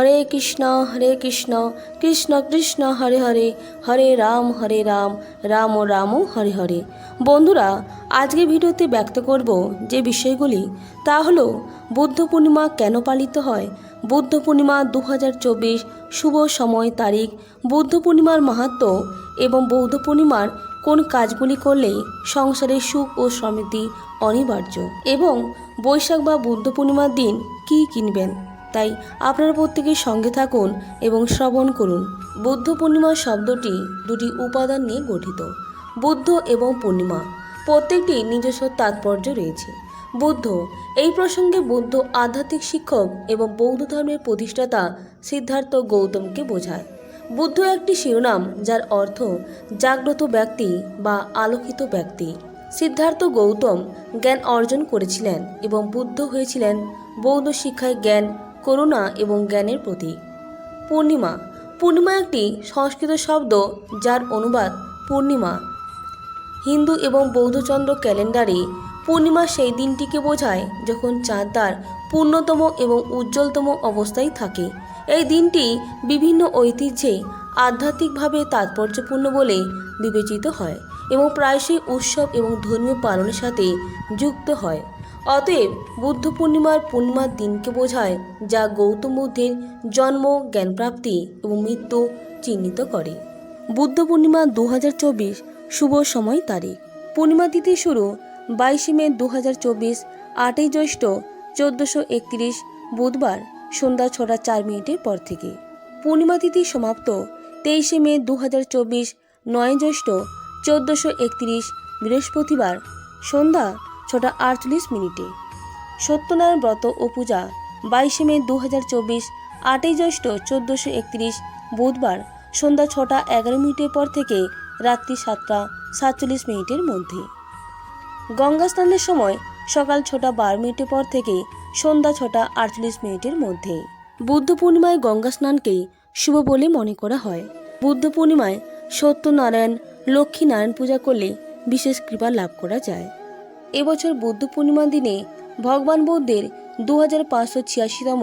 হরে কৃষ্ণ হরে কৃষ্ণ কৃষ্ণ কৃষ্ণ, হরে হরে হরে রাম হরে রাম রাম রাম হরে হরে। বন্ধুরা আজকে ভিডিওতে ব্যক্ত করব যে বিষয়গুলি, তা হলো, বুদ্ধ পূর্ণিমা কেন পালিত হয়? বুদ্ধ পূর্ণিমা দু হাজার চব্বিশ শুভ সময় তারিখ, বুদ্ধ পূর্ণিমার মাহাত্ম এবং বৌদ্ধ পূর্ণিমার কোন কাজগুলি করলে সংসারে সুখ ও সমৃদ্ধি অনিবার্য? এবং বৈশাখ বা বুদ্ধ পূর্ণিমার দিন কী কিনবেন? তাই আপনারা প্রত্যেকের সঙ্গে থাকুন এবং শ্রবণ করুন। বুদ্ধ পূর্ণিমা শব্দটি দুটি উপাদান নিয়ে গঠিত। বুদ্ধ এবং পূর্ণিমা, প্রত্যেকটি নিজস্ব তাৎপর্য রয়েছে। বুদ্ধ, এই প্রসঙ্গে বুদ্ধ আধ্যাত্মিক শিক্ষক এবং বৌদ্ধ ধর্মের প্রতিষ্ঠাতা সিদ্ধার্থ গৌতমকে বোঝায়। বুদ্ধ একটি শিরোনাম যার অর্থ জাগ্রত ব্যক্তি বা আলোকিত ব্যক্তি। সিদ্ধার্থ গৌতম জ্ঞান অর্জন করেছিলেন এবং বুদ্ধ হয়েছিলেন বৌদ্ধ শিক্ষায় জ্ঞান করুণা এবং জ্ঞানের প্রতীক। পূর্ণিমা। পূর্ণিমা একটি সংস্কৃত শব্দ যার অনুবাদ পূর্ণিমা। হিন্দু এবং বৌদ্ধচন্দ্র ক্যালেন্ডারে পূর্ণিমা সেই দিনটিকে বোঝায় যখন চাঁদ তার পূর্ণতম এবং উজ্জ্বলতম অবস্থায় থাকে। এই দিনটি বিভিন্ন ঐতিহ্যে আধ্যাত্মিকভাবে তাৎপর্যপূর্ণ বলে বিবেচিত হয় এবং প্রায়শই উৎসব এবং ধর্মীয় পালনের সাথে যুক্ত হয়। অতএব বুদ্ধ পূর্ণিমার পূর্ণিমার দিনকে বোঝায়, যা গৌতম বুদ্ধের জন্ম, জ্ঞানপ্রাপ্তি এবং মৃত্যু চিহ্নিত করে। বুদ্ধ পূর্ণিমা দু হাজার চব্বিশ শুভ সময় তারিখ। পূর্ণিমা তিথি শুরু বাইশে মে দু হাজার চব্বিশ, আটই জ্যৈষ্ঠ চোদ্দোশো একত্রিশ, বুধবার, সন্ধ্যা ছটা চার মিনিটের পর থেকে। পূর্ণিমা তিথি সমাপ্ত তেইশে মে দু হাজার চব্বিশ, নয় জ্যৈষ্ঠ চোদ্দোশো একত্রিশ, বৃহস্পতিবার, সন্ধ্যা ছটা আটচল্লিশ মিনিটে। সত্যনারায়ণ ব্রত ও পূজা, বাইশে মে দু হাজার চব্বিশ, আটই জ্যৈষ্ঠ চোদ্দোশো একত্রিশ, বুধবার সন্ধ্যা ছটা এগারো মিনিটের পর থেকে রাত্রি সাতটা সাতচল্লিশ মিনিটের মধ্যে। গঙ্গা স্নানের সময় সকাল ছটা বারো মিনিটের পর থেকে সন্ধ্যা ছটা আটচল্লিশ মিনিটের মধ্যে। বুদ্ধ পূর্ণিমায় গঙ্গা স্নানকেই শুভ বলে মনে করা হয়। বুদ্ধ পূর্ণিমায় সত্যনারায়ণ লক্ষ্মী নারায়ণ পূজা করলে বিশেষ কৃপা লাভ করা যায়। এবছর বুদ্ধ পূর্ণিমা দিনে ভগবান বুদ্ধের দু হাজার পাঁচশো ছিয়াশিতম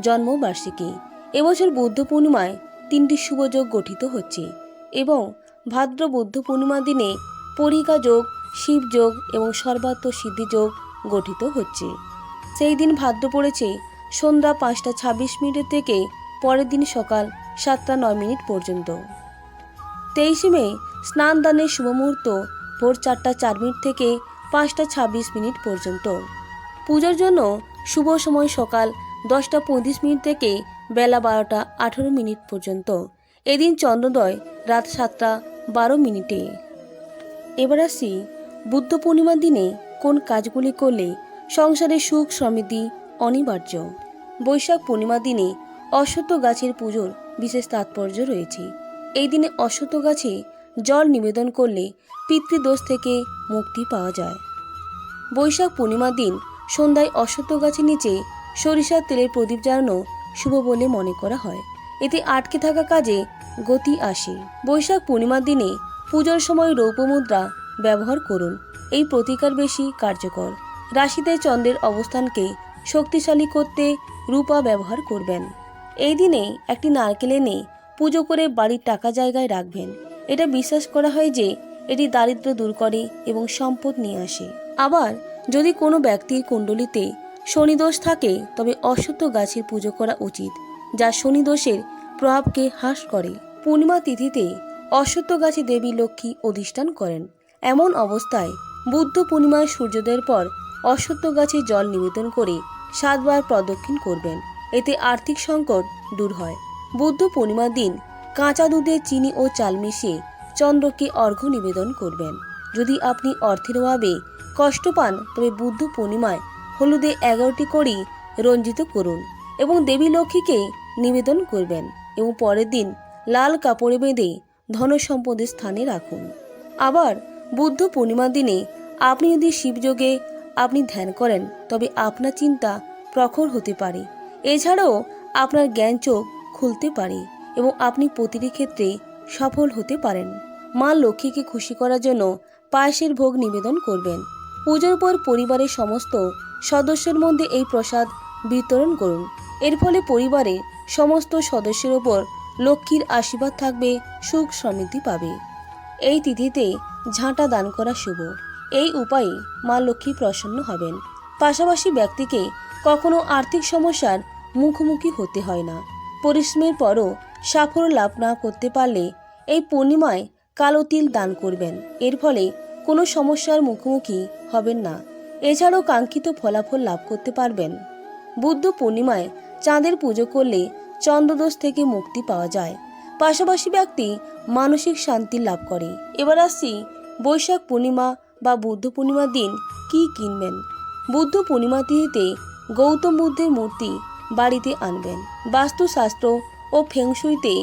জন্মবার্ষিকী। এবছর বুদ্ধ পূর্ণিমায় তিনটি শুভযোগ গঠিত হচ্ছে এবং ভাদ্র বুদ্ধ পূর্ণিমা দিনে পরিকা যোগ শিবযোগ এবং সর্বাত্ম সিদ্ধিযোগ গঠিত হচ্ছে। সেই দিন ভাদ্র পড়েছে সন্ধ্যা পাঁচটা ছাব্বিশ মিনিট থেকে পরের দিন সকাল সাতটা নয় মিনিট পর্যন্ত। তেইশে মে স্নান দানের শুভ মুহূর্ত ভোর চারটা চার মিনিট থেকে পাঁচটা ছাব্বিশ মিনিট পর্যন্ত। পুজোর জন্য শুভ সময় সকাল দশটা পঁয়ত্রিশ মিনিট থেকে বেলা বারোটা আঠেরো মিনিট পর্যন্ত। এদিন চন্দ্রোদয় রাত সাতটা বারো মিনিটে। এবার আসি বুদ্ধ পূর্ণিমার দিনে কোন কাজগুলি করলে সংসারে সুখ সমৃদ্ধি অনিবার্য। বৈশাখ পূর্ণিমার দিনে অশ্বত্থ গাছের পুজোর বিশেষ তাৎপর্য রয়েছে। এই দিনে অশ্বত্থ গাছে জল নিবেদন করলে পিতৃদোষ থেকে মুক্তি পাওয়া যায়। বৈশাখ পূর্ণিমার দিন সন্ধ্যায় অশ্বত্থ গাছের নিচে সরিষার তেলের প্রদীপ জ্বালানো শুভ বলে মনে করা হয়। এতে আটকে থাকা কাজে গতি আসে। বৈশাখ পূর্ণিমার দিনে পুজোর সময় রৌপ্য মুদ্রা ব্যবহার করুন। এই প্রতিকার বেশি কার্যকর। রাশিতে চন্দ্রের অবস্থানকে শক্তিশালী করতে রূপা ব্যবহার করবেন। এই দিনে একটি নারকেল এনে পুজো করে বাড়ির টাকা জায়গায় রাখবেন। এটা বিশ্বাস করা হয় যে এটি দারিদ্র্য দূর করে এবং সম্পদ নিয়ে আসে। আবার যদি কোনো ব্যক্তির কুণ্ডলিতে শনিদোষ থাকে, তবে অশ্বত্থ গাছের পুজো করা উচিত, যা শনিদোষের প্রভাবকে হ্রাস করে। পূর্ণিমা তিথিতে অশ্বত্থ গাছে দেবী লক্ষ্মী অধিষ্ঠান করেন। এমন অবস্থায় বুদ্ধ পূর্ণিমায় সূর্যোদয়ের পর অশ্বত্থ গাছে জল নিবেদন করে সাতবার প্রদক্ষিণ করবেন। এতে আর্থিক সংকট দূর হয়। বুদ্ধ পূর্ণিমার দিন কাঁচা দুধে চিনি ও চাল মিশিয়ে চন্দ্রকে অর্ঘ্য নিবেদন করবেন। যদি আপনি অর্থের অভাবে কষ্ট পান, তবে বুদ্ধ পূর্ণিমায় হলুদে এগারোটি করি রঞ্জিত করুন এবং দেবী লক্ষ্মীকে নিবেদন করবেন এবং পরের দিন লাল কাপড়ে বেঁধে ধন সম্পদের স্থানে রাখুন। আবার বুদ্ধ পূর্ণিমার দিনে আপনি যদি শিবযোগে আপনি ধ্যান করেন, তবে আপনার চিন্তা প্রখর হতে পারে। এছাড়াও আপনার জ্ঞান চোখ খুলতে পারে। এবং আপনি প্রতিটি ক্ষেত্রে সফল হতে পারেন। মা লক্ষ্মীকে খুশি করার জন্য পায়েসের ভোগ নিবেদন করবেন। পুজোর পর পরিবারের সমস্ত সদস্যের মধ্যে এই প্রসাদ বিতরণ করুন। এর ফলে পরিবারে সমস্ত সদস্যের ওপর লক্ষ্মীর আশীর্বাদ থাকবে, সুখ সমৃদ্ধি পাবে। এই তিথিতে ঝাঁটা দান করা শুভ। এই উপায়ে মা লক্ষ্মী প্রসন্ন হবেন। পাশাপাশি ব্যক্তিকে কখনো আর্থিক সমস্যার মুখোমুখি হতে হয় না। পরিশ্রমের পরও সাফল্য লাভ না করতে পারলে এই পূর্ণিমায় কালো তিল দান করবেন। এর ফলে কোনো সমস্যার মুখোমুখি হবেন না। এছাড়াও কাঙ্ক্ষিত ফলাফল লাভ করতে পারবেন। বুদ্ধ পূর্ণিমায় চাঁদের পুজো করলে চন্দ্রদোষ থেকে মুক্তি পাওয়া যায়। পাশাপাশি ব্যক্তি মানসিক শান্তি লাভ করে। এবার আসছি বৈশাখ পূর্ণিমা বা বুদ্ধ পূর্ণিমার দিন কি কিনবেন? বুদ্ধ পূর্ণিমা তিথিতে গৌতম বুদ্ধের মূর্তি বাড়িতে আনবেন। বাস্তুশাস্ত্র ও ফেংশুইতে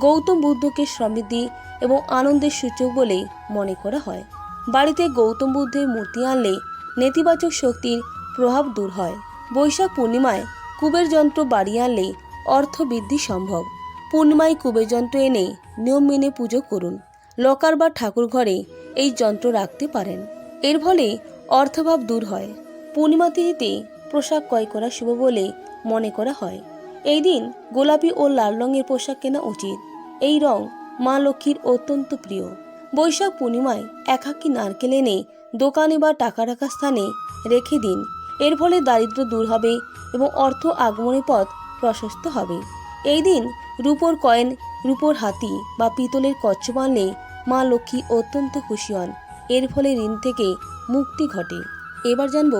গৌতম বুদ্ধকে সমৃদ্ধি এবং আনন্দের সূচক বলে মনে করা হয়। বাড়িতে গৌতম বুদ্ধের মূর্তি আনলে নেতিবাচক শক্তির প্রভাব দূর হয়। বৈশাখ পূর্ণিমায় কুবের যন্ত্র বাড়ি আনলে অর্থ বৃদ্ধি সম্ভব। পূর্ণিমায় কুবের যন্ত্র এনে নিয়ম মেনে পুজো করুন। লকার বা ঠাকুর ঘরে এই যন্ত্র রাখতে পারেন। এর ফলে অর্থভাব দূর হয়। পূর্ণিমা তিথিতে পোশাক ক্রয় করা শুভ বলে মনে করা হয়। এই দিন গোলাপি ও লাল রঙের পোশাক কেনা উচিত। এই রং মা লক্ষ্মীর অত্যন্ত প্রিয়। বৈশাখ পূর্ণিমায় একাকী নারকেল এনে দোকানে বা টাকা রাখার স্থানে রেখে দিন। এর ফলে দারিদ্র্য দূর হবে এবং অর্থ আগমনের পথ প্রশস্ত হবে। এই দিন রূপোর কয়েন, রূপোর হাতি বা পিতলের কচ্ছপ আনলে মা লক্ষ্মী অত্যন্ত খুশি হন। এর ফলে ঋণ থেকে মুক্তি ঘটে। এবার জানব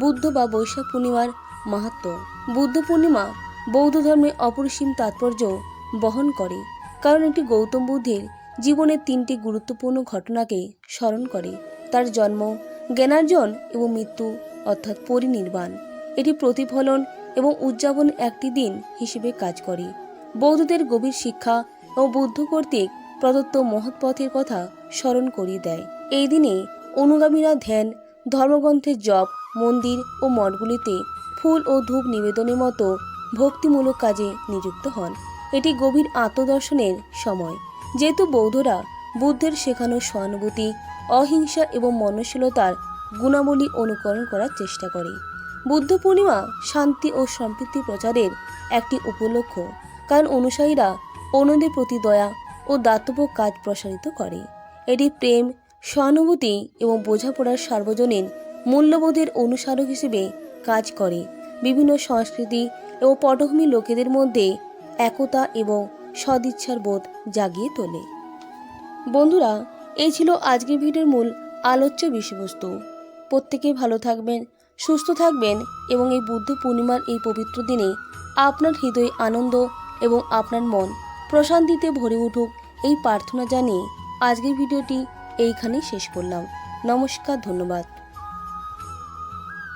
বুদ্ধ বা বৈশাখ পূর্ণিমার মাহাত্ম। বুদ্ধ পূর্ণিমা বৌদ্ধ ধর্মে অপরিসীম তাৎপর্য বহন করে, কারণ এটি গৌতম বুদ্ধের জীবনের তিনটি গুরুত্বপূর্ণ ঘটনাকে স্মরণ করে। তার জন্ম, জ্ঞানার্জন এবং মৃত্যু অর্থাৎ পরিনির্বাণ। এটি প্রতিফলন এবং উদযাপন একটি দিন হিসেবে কাজ করে। বৌদ্ধদের গভীর শিক্ষা ও বুদ্ধ কর্তৃক প্রদত্ত মহৎ পথের কথা স্মরণ করিয়ে দেয়। এই দিনে অনুগামীরা ধ্যান, ধর্মগ্রন্থের জপ, মন্দির ও মঠগুলিতে ফুল ও ধূপ নিবেদনের মতো ভক্তিমূলক কাজে নিযুক্ত হন। এটি গভীর আত্মদর্শনের সময়। যেহেতু বৌদ্ধরা বুদ্ধের শেখানো সহানুভূতি, অহিংসা এবং মনশীলতার গুণাবলী অনুকরণ করার চেষ্টা করে। বুদ্ধ পূর্ণিমা শান্তি ও সম্প্রীতি প্রচারের একটি উপলক্ষ কারণ অনুসারীরা অন্যদের প্রতি দয়া ও দাতব্য কাজ প্রসারিত করে। এটি প্রেম, সহানুভূতি এবং বোঝাপড়ার সার্বজনীন মূল্যবোধের অনুসারক হিসেবে কাজ করে। বিভিন্ন সংস্কৃতি এবং পটভূমি লোকেদের মধ্যে একতা এবং সদিচ্ছার বোধ জাগিয়ে তোলে। বন্ধুরা, এই ছিল আজকের ভিডিওর মূল আলোচ্য বিষয়বস্তু। প্রত্যেকে ভালো থাকবেন, সুস্থ থাকবেন এবং এই বুদ্ধ পূর্ণিমার এই পবিত্র দিনে আপনার হৃদয় আনন্দ এবং আপনার মন প্রশান্তিতে ভরে উঠুক এই প্রার্থনা জানিয়ে আজকের ভিডিওটি এইখানেই শেষ করলাম। নমস্কার, ধন্যবাদ।